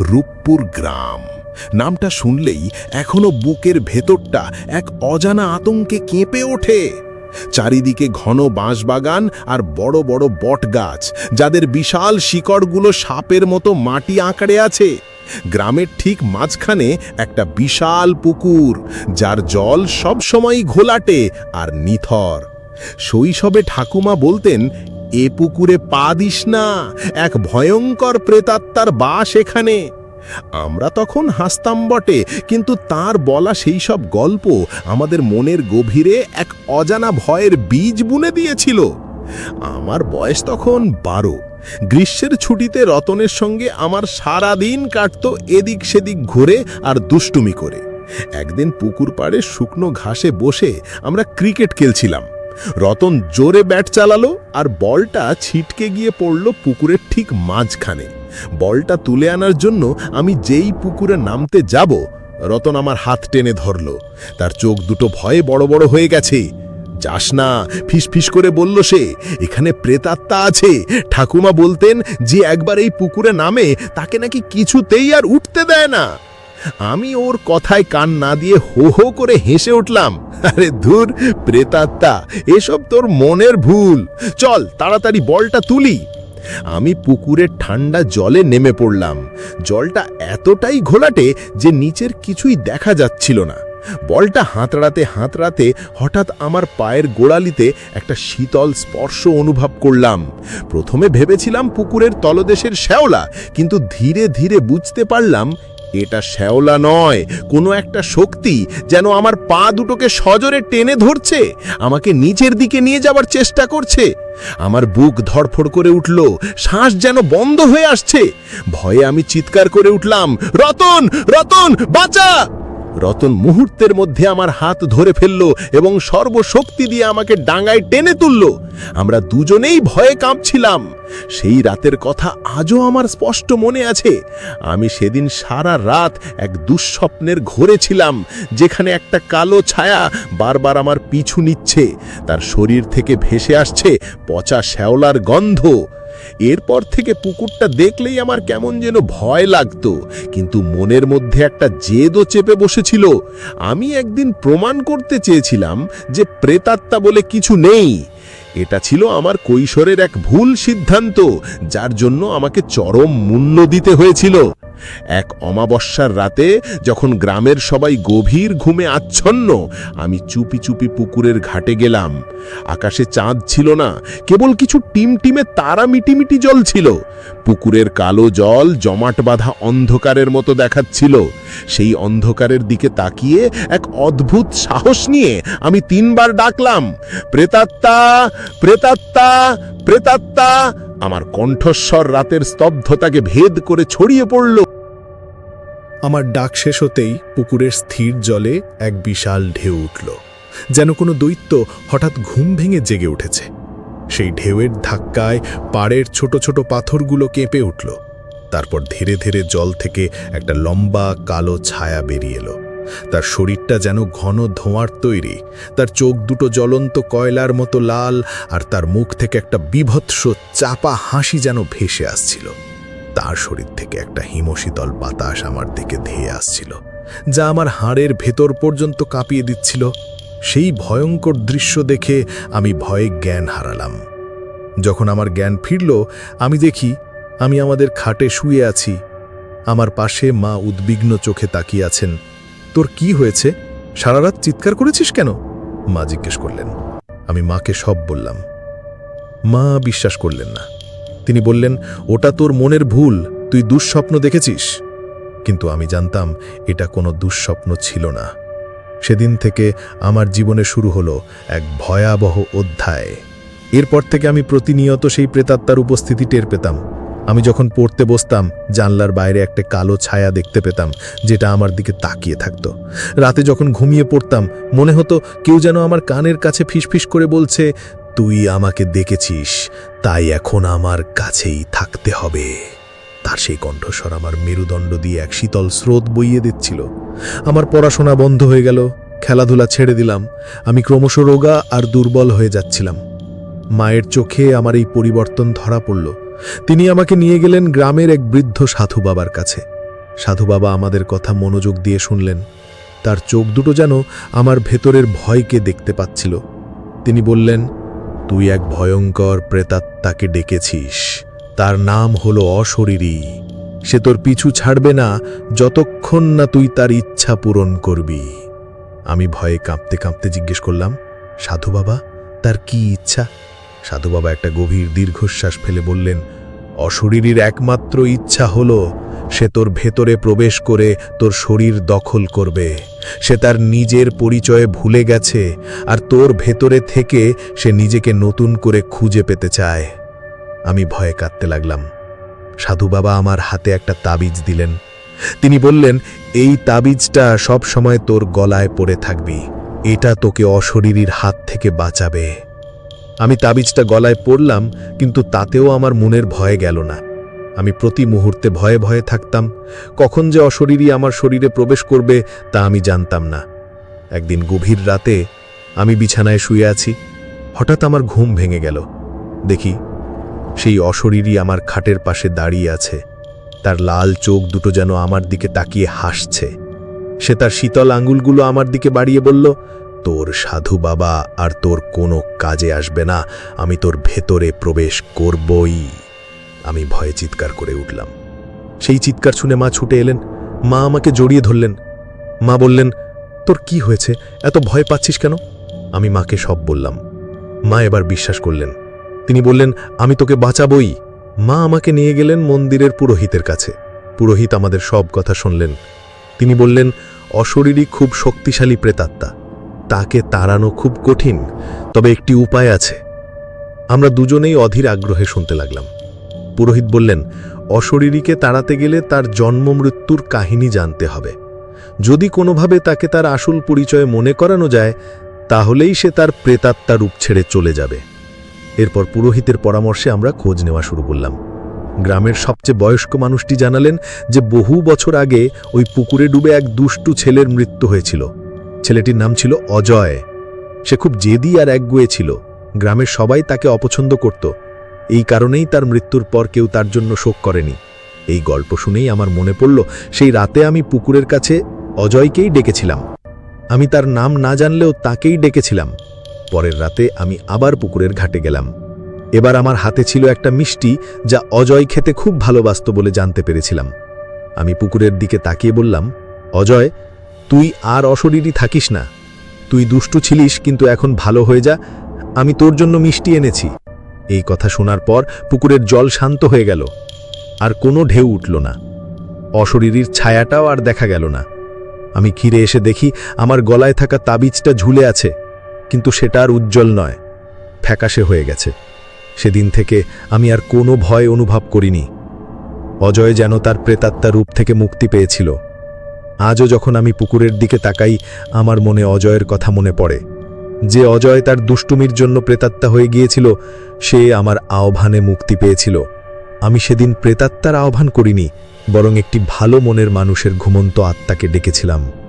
রূপপুর গ্রাম। নামটা শুনলেই এখনও বুকের ভেতরটা এক অজানা আতঙ্কে কেঁপে ওঠে। চারিদিকে ঘন বাঁশবাগান আর বড় বড় বটগাছ, যাদের বিশাল শিকড়গুলো সাপের মতো মাটি আঁকড়ে আছে। গ্রামের ঠিক মাঝখানে একটা বিশাল পুকুর, যার জল সবসময়ই ঘোলাটে আর নিথর। শৈশবে ঠাকুমা বলতেন এ পুকুরে পা দিস না, এক ভয়ঙ্কর প্রেতাত্মার বাস এখানে। আমরা তখন হাসতাম বটে, কিন্তু তার বলা সেই সব গল্প আমাদের মনের গভীরে এক অজানা ভয়ের বীজ বুনে দিয়েছিল। আমার বয়স তখন বারো। গ্রীষ্মের ছুটিতে রতনের সঙ্গে আমার সারা দিন কাটতো এদিক সেদিক ঘুরে আর দুষ্টুমি করে। একদিন পুকুর পাড়ে শুকনো ঘাসে বসে আমরা ক্রিকেট খেলছিলাম। রতন জোরে ব্যাট চালালো আর বলটা ছিটকে গিয়ে পড়ল পুকুরের ঠিক মাঝখানে। বলটা তুলে আনার জন্য আমি যেই পুকুরে নামতে যাব, রতন আমার হাত টেনে ধরল। তার চোখ দুটো ভয়ে বড় বড় হয়ে গেছে। যাস না, ফিসফিস করে বলল সে, এখানে প্রেতাত্মা আছে। ঠাকুমা বলতেন যে একবার এই পুকুরে নামে তাকে নাকি কিছুতেই আর উঠতে দেয় না। আমি ওর কথায় কান না দিয়ে হো হো করে হেসে উঠলাম। আরে ধুর, প্রেতাত্মা, এসব তোর মনের ভুল। চল, তাড়াতাড়ি বলটা তুলি। আমি পুকুরের ঠান্ডা জলে নেমে পড়লাম। জলটা এতটাই ঘোলাটে যে নিচের কিছুই দেখা যাচ্ছিল না। বলটা হাতড়াতে হাতড়াতে হঠাৎ আমার পায়ের গোড়ালিতে একটা শীতল স্পর্শ অনুভব করলাম। প্রথমে ভেবেছিলাম পুকুরের তলদেশের শ্যাওলা, কিন্তু ধীরে ধীরে বুঝতে পারলাম এটা শ্যাওলা নয়, কোনো একটা শক্তি যেন আমার পা দুটোকে সজরে টেনে ধরছে, আমাকে নিচের দিকে নিয়ে যাবার চেষ্টা করছে। আমার বুক ধড়ফড় করে উঠল, শ্বাস যেন বন্ধ হয়ে আসছে। ভয়ে আমি চিৎকার করে উঠলাম, রতন রতন, বাঁচা! রতন মুহূর্তের মধ্যে আমার হাত ধরে ফেলল এবং সর্বশক্তি দিয়ে আমাকে ডাঙায় টেনে তুলল। আমরা দুজনেই ভয়ে কাঁপছিলাম। সেই রাতের কথা আজও আমার স্পষ্ট মনে আছে। আমি সেদিন সারা রাত এক দুঃস্বপ্নের ঘোরে ছিলাম, যেখানে একটা কালো ছায়া বারবার আমার পিছু নিচ্ছে। তার শরীর থেকে ভেসে আসছে পচা শ্যাওলার গন্ধ। এরপর থেকে পুকুরটা দেখলেই আমার কেমন যেন ভয় লাগতো। কিন্তু মনের মধ্যে একটা জেদও চেপে বসেছিল। আমি একদিন প্রমাণ করতে চেয়েছিলাম যে প্রেতাত্মা বলে কিছু নেই। এটা ছিল আমার কৈশোরের এক ভুল সিদ্ধান্ত, যার জন্য আমাকে চরম মূল্য দিতে হয়েছিল। এক অমাবস্যার রাতে যখন গ্রামের সবাই গভীর ঘুমে আচ্ছন্ন, আমি চুপি চুপি পুকুরের ঘাটে গেলাম। আকাশে চাঁদ ছিল না, কেবল কিছু টিমটিমে তারা মিটিমিটি জল ছিল পুকুরের কালো জল জমাট বাঁধা অন্ধকারের মতো দেখাচ্ছিল। সেই অন্ধকারের দিকে তাকিয়ে এক অদ্ভুত সাহস নিয়ে আমি তিনবার ডাকলাম, প্রেতাত্মা প্রেতাত্মা প্রেতাত্মা! আমার কণ্ঠস্বর রাতের স্তব্ধতাকে ভেদ করে ছড়িয়ে পড়ল। আমার ডাক শেষ হতেই পুকুরের স্থির জলে এক বিশাল ঢেউ উঠল, যেন কোনো দৈত্য হঠাৎ ঘুম ভেঙে জেগে উঠেছে। সেই ঢেউয়ের ধাক্কায় পাড়ের ছোট ছোট পাথরগুলো কেঁপে উঠল। তারপর ধীরে ধীরে জল থেকে একটা লম্বা কালো ছায়া বেরিয়ে এলো। তার শরীরটা যেন ঘন ধোঁয়ার তৈরি, তার চোখ দুটো জ্বলন্ত কয়লার মতো লাল, আর তার মুখ থেকে একটা বিভৎস চাপা হাসি যেন ভেসে আসছিল। তার শরীর থেকে একটা হিমশীতল বাতাস আমার দিকে ধেয়ে আসছিল, যা আমার হাড়ের ভেতর পর্যন্ত কাঁপিয়ে দিচ্ছিল। সেই ভয়ঙ্কর দৃশ্য দেখে আমি ভয়ে জ্ঞান হারালাম। যখন আমার জ্ঞান ফিরল, আমি দেখি আমি আমাদের খাটে শুয়ে আছি। আমার পাশে মা উদ্বিগ্ন চোখে তাকিয়ে আছেন। তোর কি হয়েছে? সারা রাত চিৎকার করেছিস কেন? মা জিজ্ঞেস করলেন। আমি মাকে সব বললাম। মা বিশ্বাস করলেন না। তিনি বললেন, ওটা তোর মনের ভুল, তুই দুঃস্বপ্ন দেখেছিস? কিন্তু আমি জানতাম, এটা কোনো দুঃস্বপ্ন ছিল না। সেদিন থেকে আমার জীবনে শুরু হলো এক ভয়াবহ অধ্যায়। এরপর থেকে আমি প্রতিনিয়ত সেই প্রেতাত্মার উপস্থিতি টের পেতাম। আমি যখন পড়তে বসতাম, জানলার বাইরে একটা কালো ছায়া দেখতে পেতাম, যেটা আমার দিকে তাকিয়ে থাকতো। রাতে যখন ঘুমিয়ে পড়তাম, মনে হতো কেউ যেন আমার কানের কাছে ফিসফিস করে বলছে তুই আমাকে দেখেছিস, তাই এখন আমার কাছেই থাকতে হবে। তার সেই কণ্ঠস্বর আমার মেরুদণ্ড দিয়ে এক শীতল স্রোত বইয়ে দিচ্ছিল। আমার পড়াশোনা বন্ধ হয়ে গেল, খেলাধুলা ছেড়ে দিলাম, আমি ক্রমশ রোগা আর দুর্বল হয়ে যাচ্ছিলাম। মায়ের চোখে আমার এই পরিবর্তন ধরা পড়ল। তিনি আমাকে নিয়ে গেলেন গ্রামের এক বৃদ্ধ সাধু বাবার কাছে। সাধু বাবা আমাদের কথা মনোযোগ দিয়ে শুনলেন। তার চোখ দুটো যেন আমার ভেতরের ভয়কে দেখতে পাচ্ছিল। তিনি বললেন তুই এক ভয়ঙ্কর প্রেতাত্মাকে ডেকেছিস। তার নাম হলো অশরীরী। সে তোর পিছু ছাড়বে না যতক্ষণ না তুই তার ইচ্ছা পূরণ করবি। আমি ভয়ে কাঁপতে কাঁপতে জিজ্ঞেস করলাম, সাধু বাবা, তার কি ইচ্ছা? সাধু বাবা একটা গভীর দীর্ঘশ্বাস ফেলে বললেন, অশরীরীর একমাত্র ইচ্ছা হলো সে তোর ভেতরে প্রবেশ করে তোর শরীর দখল করবে। সে তার নিজের পরিচয়ে ভুলে গেছে আর তোর ভেতরে থেকে সে নিজেকে নতুন করে খুঁজে পেতে চায়। আমি ভয়ে কাঁদতে লাগলাম। সাধু বাবা আমার হাতে একটা তাবিজ দিলেন। তিনি বললেন, এই তাবিজটা সব সময় তোর গলায় পড়ে থাকবি। এটা তোকে অশরীরীর হাত থেকে বাঁচাবে। আমি তাবিজটা গলায় পড়লাম, কিন্তু তাতেও আমার মনের ভয় গেল না। আমি প্রতি মুহূর্তে ভয়ে ভয়ে থাকতাম। কখন যে অশরীরী আমার শরীরে প্রবেশ করবে, তা আমি জানতাম না। একদিন গভীর রাতে আমি বিছানায় শুয়ে আছি। হঠাৎ আমার ঘুম ভেঙে গেল। দেখি, সেই অশরীরী আমার খাটের পাশে দাঁড়িয়ে আছে। তার লাল চোখ দুটো যেন আমার দিকে তাকিয়ে হাসছে। সে তার শীতল আঙ্গুলগুলো আমার দিকে বাড়িয়ে বলল, তোর সাধু বাবা আর তোর কোনো কাজে আসবে না। আমি তোর ভেতরে প্রবেশ করবই। আমি ভয়ে চিৎকার করে উঠলাম। সেই চিৎকার শুনে মা ছুটে এলেন। মা আমাকে জড়িয়ে ধরলেন। মা বললেন, তোর কি হয়েছে? এত ভয় পাচ্ছিস কেন? আমি মাকে সব বললাম। মা এবার বিশ্বাস করলেন। তিনি বললেন, আমি তোকে বাঁচাবই। মা আমাকে নিয়ে গেলেন মন্দিরের পুরোহিতের কাছে। পুরোহিত আমাদের সব কথা শুনলেন। তিনি বললেন, অশরীরই খুব শক্তিশালী প্রেতাত্মা। তাকে তাড়ানো খুব কঠিন, তবে একটি উপায় আছে। আমরা দুজনেই অধীর আগ্রহে শুনতে লাগলাম। পুরোহিত বললেন, অশরীরীকে তাড়াতে গেলে তার জন্ম মৃত্যুর কাহিনী জানতে হবে। যদি কোনোভাবে তাকে তার আসল পরিচয় মনে করানো যায়, তাহলেই সে তার প্রেতাত্মা রূপ ছেড়ে চলে যাবে। এরপর পুরোহিতের পরামর্শে আমরা খোঁজ নেওয়া শুরু করলাম। গ্রামের সবচেয়ে বয়স্ক মানুষটি জানালেন যে, বহু বছর আগে ওই পুকুরে ডুবে এক দুষ্টু ছেলের মৃত্যু হয়েছিল। ছেলেটির নাম ছিল অজয়। সে খুব জেদি আর একগুয়ে ছিল। গ্রামের সবাই তাকে অপছন্দ করত। এই কারণেই তার মৃত্যুর পর কেউ তার জন্য শোক করেনি। এই গল্প শুনেই আমার মনে পড়ল, সেই রাতে আমি পুকুরের কাছে অজয়কেই ডেকেছিলাম। আমি তার নাম না জানলেও তাকেই ডেকেছিলাম। পরের রাতে আমি আবার পুকুরের ঘাটে গেলাম। এবার আমার হাতে ছিল একটা মিষ্টি, যা অজয় খেতে খুব ভালোবাসত বলে জানতে পেরেছিলাম। আমি পুকুরের দিকে তাকিয়ে বললাম, অজয়, তুই আর অশরীরই থাকিস না। তুই দুষ্টু ছিলিস, কিন্তু এখন ভালো হয়ে যা। আমি তোর জন্য মিষ্টি এনেছি। এই কথা শোনার পর পুকুরের জল শান্ত হয়ে গেল। আর কোনো ঢেউ উঠল না। অশরীরীর ছায়াটাও আর দেখা গেল না। আমি ঘিরে এসে দেখি আমার গলায় থাকা তাবিজটা ঝুলে আছে, কিন্তু সেটা আর উজ্জ্বল নয়। ফ্যাকাশে হয়ে গেছে। সেদিন থেকে আমি আর কোনো ভয় অনুভব করিনি। অজয় যেন তার প্রেতাত্মা রূপ থেকে মুক্তি পেয়েছিল। আজও যখন আমি পুকুরের দিকে তাকাই, আমার মনে অজয়ের কথা মনে পড়ে। যে অজয় তার দুষ্টুমির জন্য প্রেতাত্মা হয়ে গিয়েছিল, সে আমার আহ্বানে মুক্তি পেয়েছিল। আমি সেদিন প্রেতাত্মার আহ্বান করিনি, বরং একটি ভালো মনের মানুষের ঘুমন্ত আত্মাকে ডেকেছিলাম।